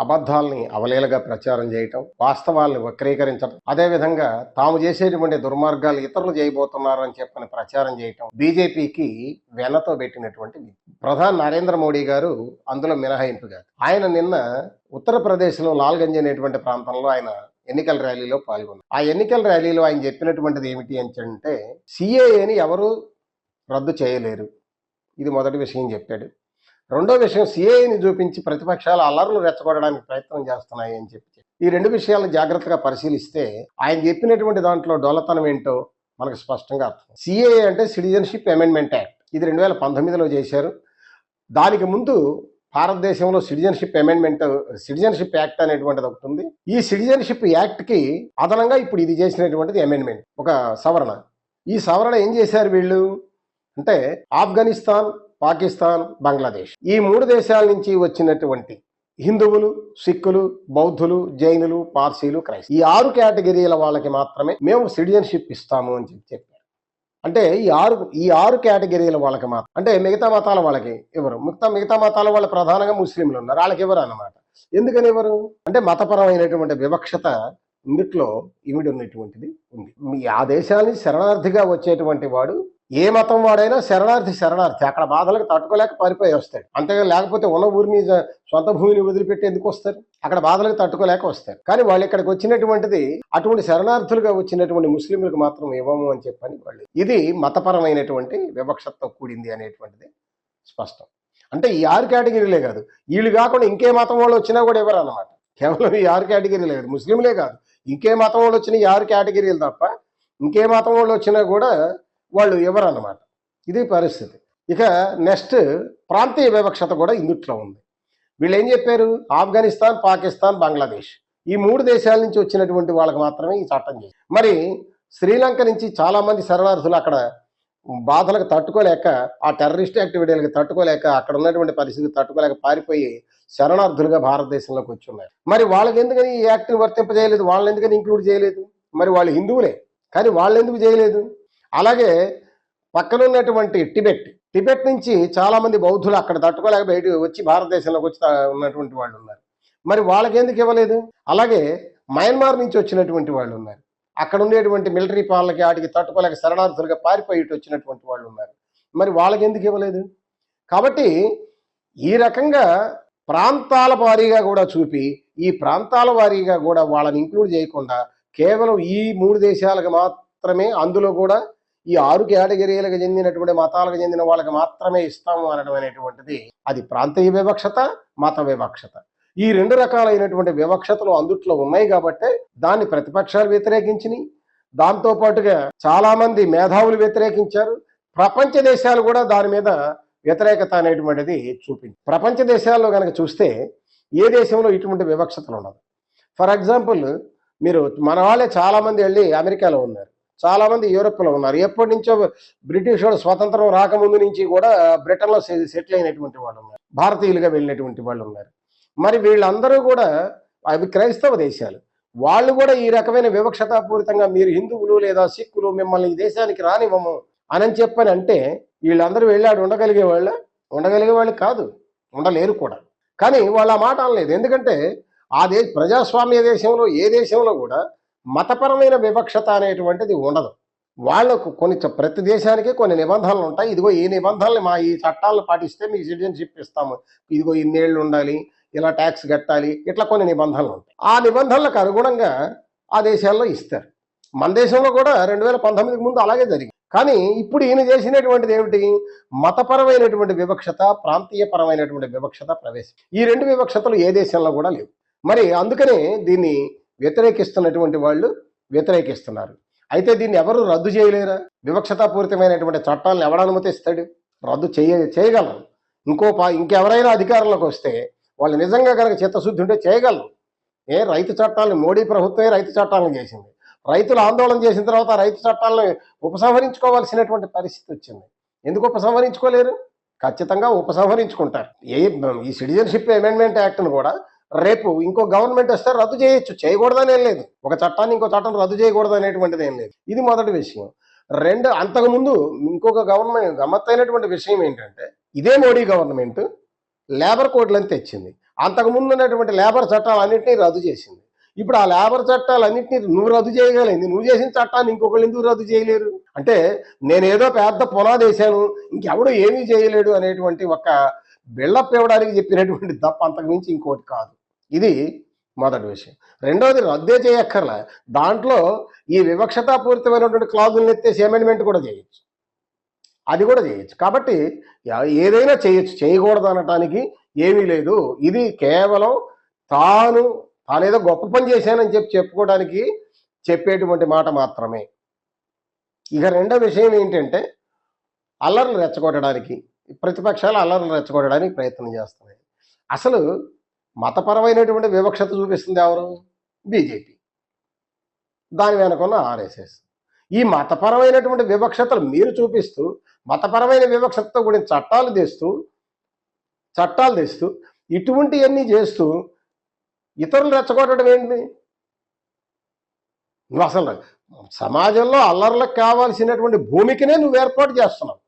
అబద్ధాలని అవలేలగా ప్రచారం చేయటం వాస్తవాల్ని వక్రీకరించడం అదేవిధంగా తాము చేసేటువంటి దుర్మార్గాలు ఇతరులు చేయబోతున్నారని చెప్పని ప్రచారం చేయటం బీజేపీకి వెనతో పెట్టినటువంటి ప్రధాని నరేంద్ర మోడీ గారు అందులో మినహాయింపు కాదు. ఆయన నిన్న ఉత్తరప్రదేశ్లో లాల్గంజ్ అనేటువంటి ప్రాంతంలో ఆయన ఎన్నికల ర్యాలీలో పాల్గొన్నారు. ఆ ఎన్నికల ర్యాలీలో ఆయన చెప్పినటువంటిది ఏమిటి అంటే సిఏఏని ఎవరు రద్దు చేయలేరు. ఇది మొదటి విషయం చెప్పాడు. రెండో విషయం సిఏని చూపించి ప్రతిపక్షాలు అల్లర్లు రెచ్చగొట్టడానికి ప్రయత్నం చేస్తున్నాయి అని చెప్పి. ఈ రెండు విషయాలు జాగ్రత్తగా పరిశీలిస్తే ఆయన చెప్పినటువంటి దాంట్లో డోలతనం ఏంటో మనకు స్పష్టంగా అర్థం. సిఏఏ అంటే సిటిజన్షిప్ అమెండ్మెంట్ యాక్ట్. ఇది రెండు వేల పంతొమ్మిదిలో చేశారు. దానికి ముందు భారతదేశంలో సిటిజన్షిప్ అమెండ్మెంట్ సిటిజన్షిప్ యాక్ట్ అనేటువంటిది ఒకటి ఉంది. ఈ సిటిజన్షిప్ యాక్ట్కి అదనంగా ఇప్పుడు ఇది చేసినటువంటిది అమెండ్మెంట్ ఒక సవరణ. ఈ సవరణ ఏం చేశారు వీళ్ళు? అంటే ఆఫ్ఘనిస్తాన్ పాకిస్తాన్ బంగ్లాదేశ్. ఈ మూడు దేశాల నుంచి వచ్చినటువంటి హిందువులు సిక్కులు బౌద్ధులు జైనులు పార్సీలు క్రైస్ట్ ఈ ఆరు కేటగిరీల వాళ్ళకి మాత్రమే మేము సిటిజన్షిప్ ఇస్తాము అని చెప్పి చెప్పారు. అంటే ఈ ఆరు ఈ ఆరు కేటగిరీల వాళ్ళకి మాత్రం అంటే మిగతా మతాల వాళ్ళకి ఇవ్వరు మిగతా మిగతా మతాల వాళ్ళు ప్రధానంగా ముస్లింలు ఉన్నారు. వాళ్ళకి ఇవ్వరు అన్నమాట? ఎందుకని ఇవ్వరు అంటే మతపరమైనటువంటి వివక్షత ఇందుట్లో ఇమిడి ఉన్నటువంటిది ఉంది ఆ దేశాన్ని శరణార్థిగా వచ్చేటువంటి వాడు ఏ మతం వాడైనా శరణార్థి శరణార్థి. అక్కడ బాధలకు తట్టుకోలేక పారిపోయి వస్తాడు. అంతేగా లేకపోతే ఉన్న ఊరిని సొంత భూమిని వదిలిపెట్టి ఎందుకు వస్తారు? అక్కడ బాధలకు తట్టుకోలేక వస్తారు. కానీ వాళ్ళు ఇక్కడికి వచ్చినటువంటిది అటువంటి శరణార్థులుగా వచ్చినటువంటి ముస్లింలకు మాత్రం ఇవ్వము అని చెప్పని వాళ్ళు. ఇది మతపరమైనటువంటి వివక్షతో కూడింది అనేటువంటిది స్పష్టం. అంటే ఈ ఆరు కేటగిరీలే కాదు. వీళ్ళు కాకుండా ఇంకే మతం వాళ్ళు వచ్చినా కూడా ఇవ్వరు అన్నమాట కేవలం ఈ ఆరు కేటగిరీలే కాదు. ముస్లింలే కాదు. ఇంకే మతం వాళ్ళు వచ్చిన ఈ ఆరు కేటగిరీలు తప్ప ఇంకే మతం వాళ్ళు వచ్చినా కూడా వాళ్ళు ఇవ్వరు అన్నమాట ఇది పరిస్థితి. ఇక నెక్స్ట్ ప్రాంతీయ వివక్షత కూడా ఇందుట్లో ఉంది. వీళ్ళు ఏం చెప్పారు? ఆఫ్ఘనిస్తాన్ పాకిస్తాన్ బంగ్లాదేశ్. ఈ మూడు దేశాల నుంచి వచ్చినటువంటి వాళ్ళకి మాత్రమే ఈ చట్టం చేసి మరి శ్రీలంక నుంచి చాలామంది శరణార్థులు అక్కడ బాధలకు తట్టుకోలేక ఆ టెర్రరిస్ట్ యాక్టివిటీలకు తట్టుకోలేక అక్కడ ఉన్నటువంటి పరిస్థితి తట్టుకోలేక పారిపోయి శరణార్థులుగా భారతదేశంలోకి వచ్చి ఉన్నారు మరి వాళ్ళకి ఎందుకని ఈ యాక్ట్ని వర్తింపజేయలేదు? వాళ్ళని ఎందుకని ఇంక్లూడ్ చేయలేదు? మరి వాళ్ళు హిందువులే. కానీ వాళ్ళు ఎందుకు చేయలేదు? అలాగే పక్కన ఉన్నటువంటి టిబెట్ టిబెట్ నుంచి చాలామంది బౌద్ధులు అక్కడ తట్టుకోలేక బయట వచ్చి భారతదేశంలోకి వచ్చి ఉన్నటువంటి వాళ్ళు ఉన్నారు. మరి వాళ్ళకి ఎందుకు ఇవ్వలేదు? అలాగే మయన్మార్ నుంచి వచ్చినటువంటి వాళ్ళు ఉన్నారు. అక్కడ ఉండేటువంటి మిలిటరీ పాలనకి వాటికి తట్టుకోలేక శరణార్థులుగా పారిపోయి వచ్చినటువంటి వాళ్ళు ఉన్నారు. మరి వాళ్ళకి ఎందుకు ఇవ్వలేదు? కాబట్టి ఈ రకంగా ప్రాంతాల వారీగా కూడా చూపి ఈ ప్రాంతాల వారీగా కూడా వాళ్ళని ఇంక్లూడ్ చేయకుండా కేవలం ఈ మూడు దేశాలకు మాత్రమే అందులో కూడా ఈ ఆరు కేటగిరీలకు చెందినటువంటి మతాలకు చెందిన వాళ్ళకి మాత్రమే ఇస్తాము అనడం అనేటువంటిది అది ప్రాంతీయ వివక్షత మత వివక్షత. ఈ రెండు రకాలైనటువంటి వివక్షతలు అందుట్లో ఉన్నాయి కాబట్టి దాన్ని ప్రతిపక్షాలు వ్యతిరేకించినాయి. దాంతో పాటుగా చాలా మంది మేధావులు వ్యతిరేకించారు. ప్రపంచ దేశాలు కూడా దాని మీద వ్యతిరేకత అనేటువంటిది చూపింది ప్రపంచ దేశాల్లో కనుక చూస్తే ఏ దేశంలో ఇటువంటి వివక్షతలు ఉండదు ఫర్ ఎగ్జాంపుల్ మీరు మన వాళ్ళే చాలామంది వెళ్ళి అమెరికాలో ఉన్నారు. చాలా మంది యూరోప్లో ఉన్నారు. ఎప్పటి నుంచో బ్రిటిష్ వాళ్ళు స్వతంత్రం రాకముందు నుంచి కూడా బ్రిటన్లో సెటిల్ అయినటువంటి వాళ్ళు ఉన్నారు. భారతీయులుగా వెళ్ళినటువంటి వాళ్ళు ఉన్నారు. మరి వీళ్ళందరూ కూడా అవి క్రైస్తవ దేశాలు. వాళ్ళు కూడా ఈ రకమైన వివక్షతాపూరితంగా మీరు హిందువులు లేదా సిక్కులు మిమ్మల్ని ఈ దేశానికి రానివ్వము అని చెప్పని అంటే వీళ్ళందరూ వెళ్ళాడు ఉండగలిగే వాళ్ళ ఉండగలిగే వాళ్ళు కాదు. ఉండలేరు కూడా. కానీ వాళ్ళ ఆ మాట అనలేదు. ఎందుకంటే ఆ దేశ ప్రజాస్వామ్య దేశంలో ఏ దేశంలో కూడా మతపరమైన వివక్షత అనేటువంటిది ఉండదు. వాళ్ళకు కొన్ని ప్రతి దేశానికి కొన్ని నిబంధనలు ఉంటాయి. ఇదిగో ఈ నిబంధనలు మా ఈ చట్టాలను పాటిస్తే మీకు సిటిజన్షిప్ ఇస్తాము. ఇదిగో ఇన్నేళ్ళు ఉండాలి ఇలా ట్యాక్స్ కట్టాలి ఇట్లా కొన్ని నిబంధనలు ఉంటాయి. ఆ నిబంధనలకు అనుగుణంగా ఆ దేశాల్లో ఇస్తారు. మన దేశంలో కూడా రెండు వేల పంతొమ్మిదికి ముందు అలాగే జరిగింది. కానీ ఇప్పుడు ఈయన చేసినటువంటిది ఏమిటి? మతపరమైనటువంటి వివక్షత ప్రాంతీయపరమైనటువంటి వివక్షత ప్రవేశం. ఈ రెండు వివక్షతలు ఏ దేశంలో కూడా లేవు. మరి అందుకనే దీన్ని వ్యతిరేకిస్తున్నటువంటి వాళ్ళు వ్యతిరేకిస్తున్నారు. అయితే దీన్ని ఎవరు రద్దు చేయలేరా? వివక్షతాపూరితమైనటువంటి చట్టాలను ఎవడు అనుమతిస్తాడు? రద్దు చేయ చేయగలరు. ఇంకో పా ఇంకెవరైనా అధికారంలోకి వస్తే వాళ్ళు నిజంగా కనుక చిత్తశుద్ధి ఉంటే చేయగలరు. ఏ రైతు చట్టాలను మోడీ ప్రభుత్వమే రైతు చట్టాలను చేసింది. రైతులు ఆందోళన చేసిన తర్వాత రైతు చట్టాలను ఉపసంహరించుకోవాల్సినటువంటి పరిస్థితి వచ్చింది. ఎందుకు ఉపసంహరించుకోలేరు? ఖచ్చితంగా ఉపసంహరించుకుంటారు. ఏ ఈ సిటిజన్షిప్ అమెండ్మెంట్ యాక్ట్ను కూడా రేపు ఇంకో గవర్నమెంట్ వస్తే రద్దు చేయొచ్చు. చేయకూడదని ఏం లేదు. ఒక చట్టాన్ని ఇంకో చట్టం రద్దు చేయకూడదు అనేటువంటిది ఏం లేదు. ఇది మొదటి విషయం. రెండు అంతకుముందు ఇంకొక గవర్నమెంట్ గమ్మత్తైనటువంటి విషయం ఏంటంటే ఇదే మోడీ గవర్నమెంట్ లేబర్ కోడ్లను తెచ్చింది. అంతకుముందు ఉన్నటువంటి లేబర్ చట్టాలన్నింటినీ రద్దు చేసింది. ఇప్పుడు ఆ లేబర్ చట్టాలన్నింటినీ నువ్వు రద్దు చేయగలిగింది. నువ్వు చేసిన చట్టాన్ని ఇంకొకళ్ళు ఎందుకు రద్దు చేయలేరు? అంటే నేనేదో పెద్ద పునాది వేశాను. ఇంకెవడు ఏమీ చేయలేడు అనేటువంటి ఒక బిల్డప్ ఇవ్వడానికి చెప్పినటువంటి దప్ప అంతకుమించి ఇంకోటి కాదు. ఇది మొదటి విషయం. రెండవది రద్దే చేయక్కర్లే. దాంట్లో ఈ వివక్షతాపూరితమైనటువంటి క్లాజులను ఎత్తేసి అమెండ్మెంట్ కూడా చేయొచ్చు. అది కూడా చేయొచ్చు. కాబట్టి ఏదైనా చేయొచ్చు. చేయకూడదు అనటానికి ఏమీ లేదు. ఇది కేవలం తాను తానేదో గొప్ప పని చేశానని చెప్పి చెప్పుకోవడానికి చెప్పేటువంటి మాట మాత్రమే. ఇక రెండో విషయం ఏంటంటే అల్లర్లు రెచ్చగొట్టడానికి. ప్రతిపక్షాలు అల్లర్లు రెచ్చగొట్టడానికి ప్రయత్నం చేస్తున్నాయి. అసలు మతపరమైనటువంటి వివక్షత చూపిస్తుంది ఎవరు? బీజేపీ. దాని వెనుకున్న ఆర్ఎస్ఎస్. ఈ మతపరమైనటువంటి వివక్షతలు మీరు చూపిస్తూ మతపరమైన వివక్షతతో కూడిన చట్టాలు తెస్తూ చట్టాలు తెస్తూ ఇటువంటివన్నీ చేస్తూ ఇతరులు రెచ్చగొట్టడం ఏంటి? నువ్వు అసలు సమాజంలో అల్లర్లకు కావాల్సినటువంటి భూమికనే నువ్వు ఏర్పాటు చేస్తున్నావు.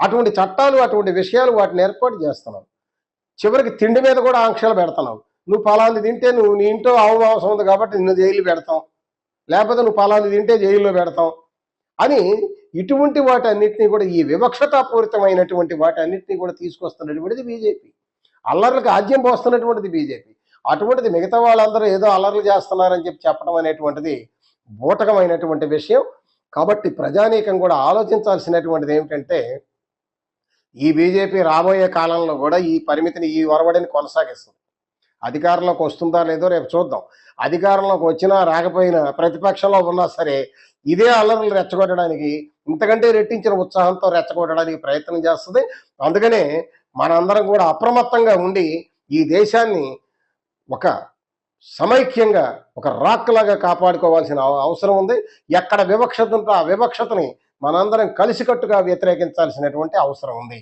అటువంటి చట్టాలు అటువంటి విషయాలు వాటిని ఏర్పాటు చేస్తున్నావు. చివరికి తిండి మీద కూడా ఆంక్షలు పెడుతున్నావు. నువ్వు పలాంది తింటే నువ్వు నీ ఇంట్లో ఆవు ఉంది కాబట్టి నిన్ను జైలు పెడతాం. లేకపోతే నువ్వు పలాంది తింటే జైల్లో పెడతాం. అని ఇటువంటి వాటన్నిటిని కూడా ఈ వివక్షతాపూరితమైనటువంటి వాటన్నిటిని కూడా తీసుకొస్తున్నటువంటిది బీజేపీ. అల్లర్లకు ఆజ్యం పోస్తున్నటువంటిది బీజేపీ. అటువంటిది మిగతా వాళ్ళందరూ ఏదో అల్లర్లు చేస్తున్నారని చెప్పి చెప్పడం అనేటువంటిది బూటకమైనటువంటి విషయం. కాబట్టి ప్రజానీకం కూడా ఆలోచించాల్సినటువంటిది ఏమిటంటే ఈ బీజేపీ రాబోయే కాలంలో కూడా ఈ పరిమితిని ఈ ఒరవడిని కొనసాగిస్తుంది. అధికారంలోకి వస్తుందా లేదో రేపు చూద్దాం. అధికారంలోకి వచ్చినా రాకపోయినా ప్రతిపక్షంలో ఉన్నా సరే ఇదే అల్లర్లు రెచ్చగొట్టడానికి ఇంతకంటే రెట్టించిన ఉత్సాహంతో రెచ్చగొట్టడానికి ప్రయత్నం చేస్తుంది. అందుకనే మనందరం కూడా అప్రమత్తంగా ఉండి ఈ దేశాన్ని ఒక సమైక్యంగా ఒక రాక్ లాగా కాపాడుకోవాల్సిన అవ- అవసరం ఉంది. ఎక్కడ వివక్షత ఉంటే ఆ వివక్షతని మనందరం కలిసికట్టుగా వ్యతిరేకించాల్సినటువంటి అవసరం ఉంది.